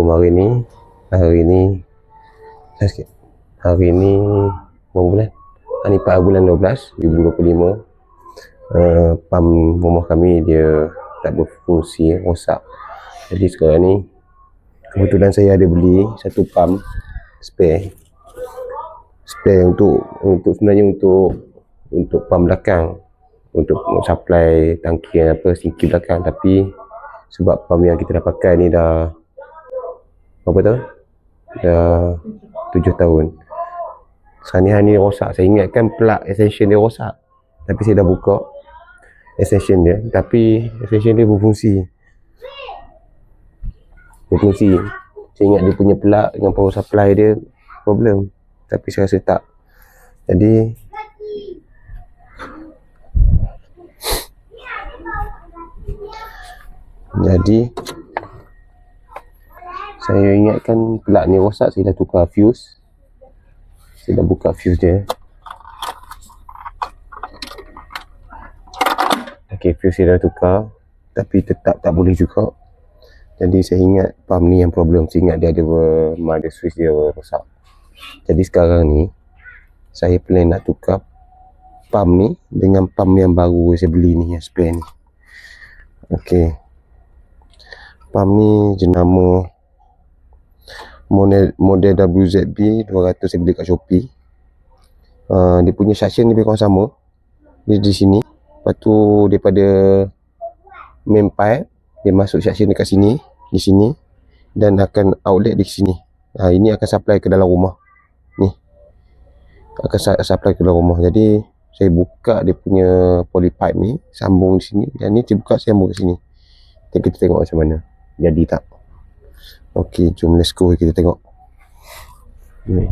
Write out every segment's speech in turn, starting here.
Assalamualaikum. Hari ni Hari ni Hari ni Berapa bulan? Hari ni 4 bulan 12 2025 uh, Pam rumah kami dia Tak berfungsi Rosak. Jadi sekarang ni Kebetulan saya ada beli Satu pam Spare. Spare untuk Untuk sebenarnya untuk Untuk pam belakang. Untuk supply tangki apa Sinki belakang. Tapi Sebab pam yang kita dah pakai ni dah berapa tahun? Dah tujuh tahun. Sekarang ni rosak. Saya ingatkan plug extension dia rosak. Tapi saya dah buka extension dia. Tapi extension dia berfungsi. Berfungsi. Saya ingat dia punya plug dengan power supply dia problem. Tapi saya rasa tak. Jadi jadi saya ingatkan plug ni rosak saya dah tukar fuse. Saya dah buka fuse dia. Ok fuse saya dah tukar tapi tetap tak boleh juga. Jadi saya ingat pump ni yang problem. Saya ingat dia ada mother switch dia rosak. Jadi sekarang ni saya plan nak tukar pump ni dengan pump yang baru saya beli ni yang spare ni. Ok pump ni jenama model WZB 200 saya beli kat Shopee. Uh, dia punya suction lebih kurang sama. Dia di sini. Lepas tu daripada main pipe dia masuk suction dekat sini, di sini dan akan outlet di sini. Ha, ini akan supply ke dalam rumah. Ni. Akan su- supply ke dalam rumah. Jadi saya buka dia punya poly pipe ni, sambung di sini dan ni saya buka sambung ke sini. Kita tengok macam mana. Jadi tak? Okey, jom let's go kita tengok. Ni.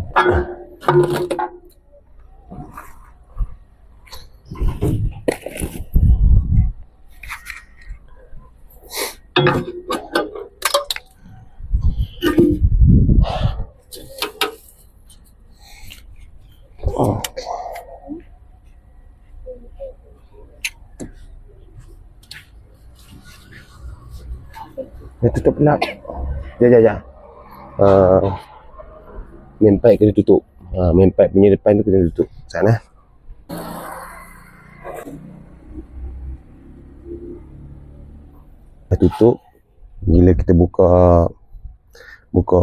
Oh. Dia tutup pula. Jap, jap, jap. Uh, main pipe kena tutup. Uh, main pipe punya depan tu kena tutup. Sana. Dah tutup. Bila kita buka buka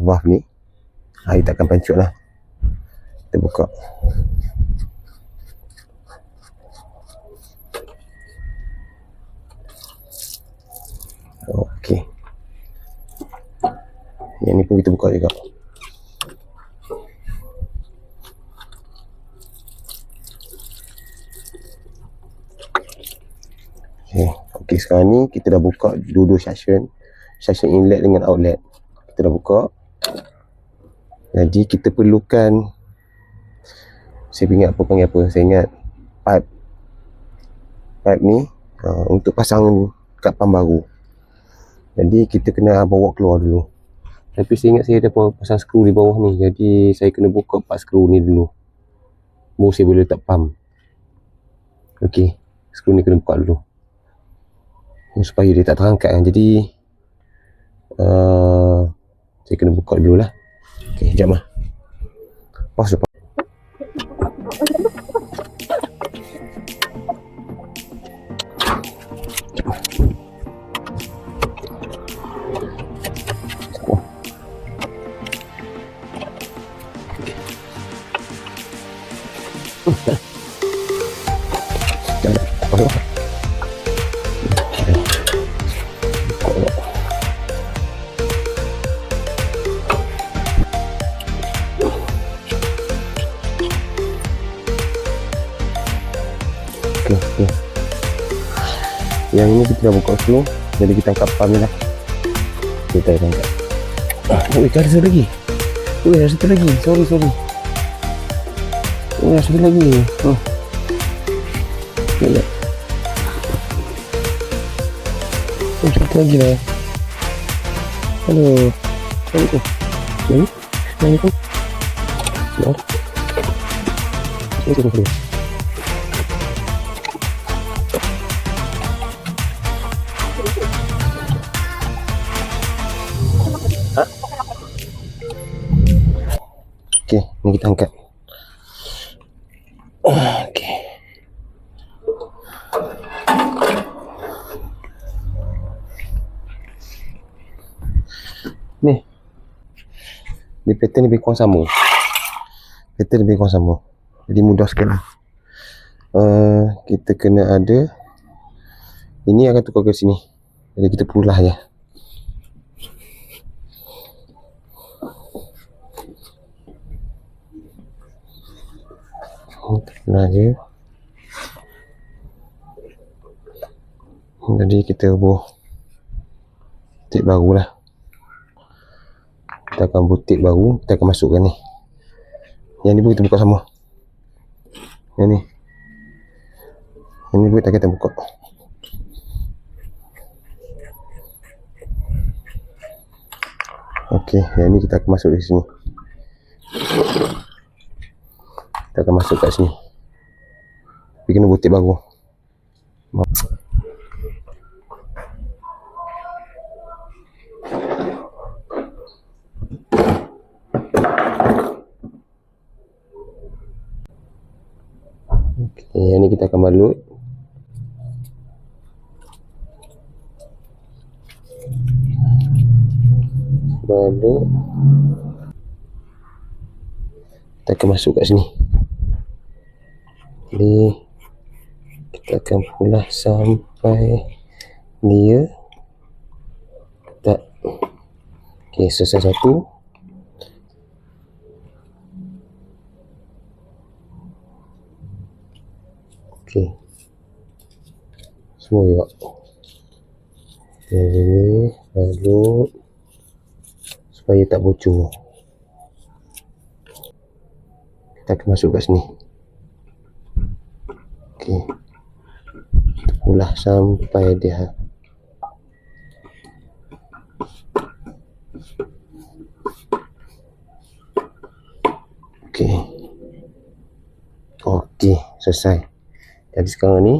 valve ni, air takkan pancut lah. Kita buka. Okey. Yang ni pun kita buka juga. Okay. okay, sekarang ni kita dah buka dua-dua suction. Suction inlet dengan outlet. Kita dah buka. Jadi kita perlukan saya ingat apa panggil apa. Saya ingat pipe. Pipe ni uh, untuk pasang kat pam baru. Jadi kita kena bawa keluar dulu. Tapi saya ingat saya ada pasang skru di bawah ni. Jadi saya kena buka part skru ni dulu. Baru saya boleh letak pump. Okey. Skru ni kena buka dulu. Ni Supaya dia tak terangkat kan. Jadi uh, saya kena buka dulu lah. Okey, sekejap lah. Dulu. Yang ini kita dah buka dulu. Jadi kita angkat ni lah. Kita angkat. Ah, oh, ada satu lagi. Oh, ada satu lagi. Sorry, sorry. Ini ada satu lagi. Oh. Sekejap. Oh, satu lagi lah. Hello. Hello. Oh. Hello. Hello. Hello. Hello. Okey. Hello. Hello. Okay, ni kita angkat. Okey. Ni. Ni pattern lebih kurang sama. Pattern lebih kurang sama. Jadi mudah sekali. Uh, kita kena ada ini akan tukar ke sini. Jadi kita pulah je. Pulah je. Jadi kita buh tip baru lah. Kita akan buat tip baru. Kita akan masukkan ni. Yang ni pun kita buka sama. Yang ni. Yang ni pun kita akan buka. Okey, yang ni kita akan masuk di sini. Kita akan masuk kat sini. Tapi kena butik baru. Okey, yang ni kita akan balut. balut kita akan masuk kat sini jadi kita akan pulah sampai dia. Tak. Ok selesai satu. Ok semua juga jadi balut. Supaya tak bocor. Kita akan masuk kat sini. Ok pulah sampai dia ok ok selesai jadi sekarang ni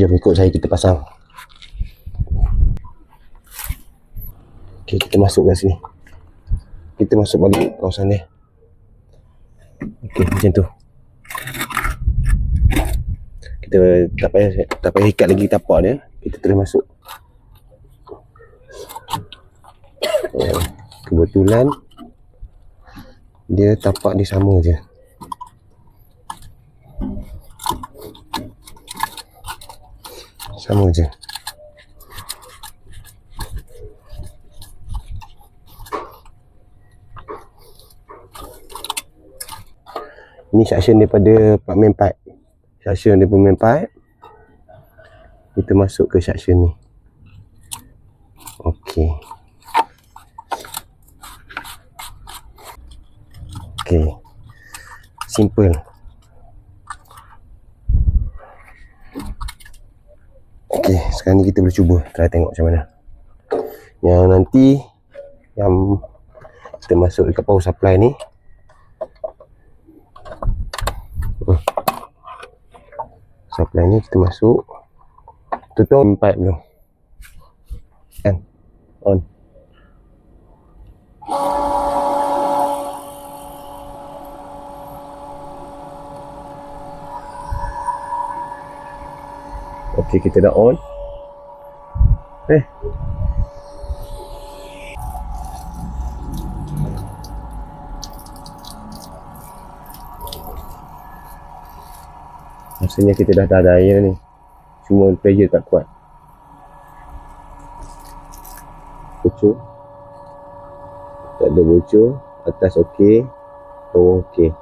jom ikut saya kita pasang Okay, kita masuk kat sini. Kita masuk balik kawasan dia. Okay, macam tu. Kita tak payah tak payah ikat lagi tapak dia. Kita terus masuk. Eh, kebetulan dia tapak dia sama je. Sama je. Ini section daripada Main Pipe. Section daripada Main Pipe. Kita masuk ke section ni. Okey. Okey. Simple. Okey, sekarang ni kita boleh cuba try tengok macam mana. Yang nanti yang kita masuk dekat power supply ni supply ni kita masuk. Tutup. Pipe dulu kan? On. Okey kita dah on. Eh Rasanya kita dah ada air ni. Cuma pressure tak kuat. Bocor. Tak ada bocor. Atas okey. Bawah okey.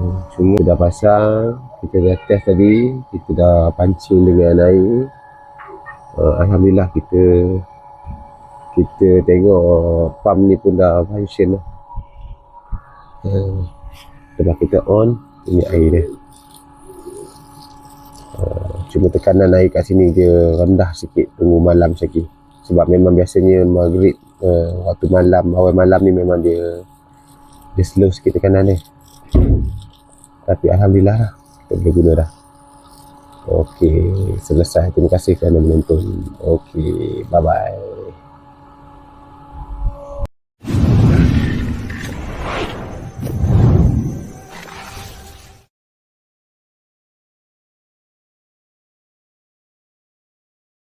Hmm, Cuma dah pasang. Kita dah test tadi. Kita dah pancing dengan air. Uh, Alhamdulillah kita Kita tengok pump ni pun dah function lah. Uh, Setelah kita on Ini air dia. Cuma tekanan air kat sini dia rendah sikit tunggu malam lagi sebab memang biasanya maghrib uh, waktu malam awal malam ni memang dia dia slow sikit tekanan dia. Tapi Alhamdulillah lah kita boleh guna dah. Ok selesai. Terima kasih kerana menonton. Ok bye bye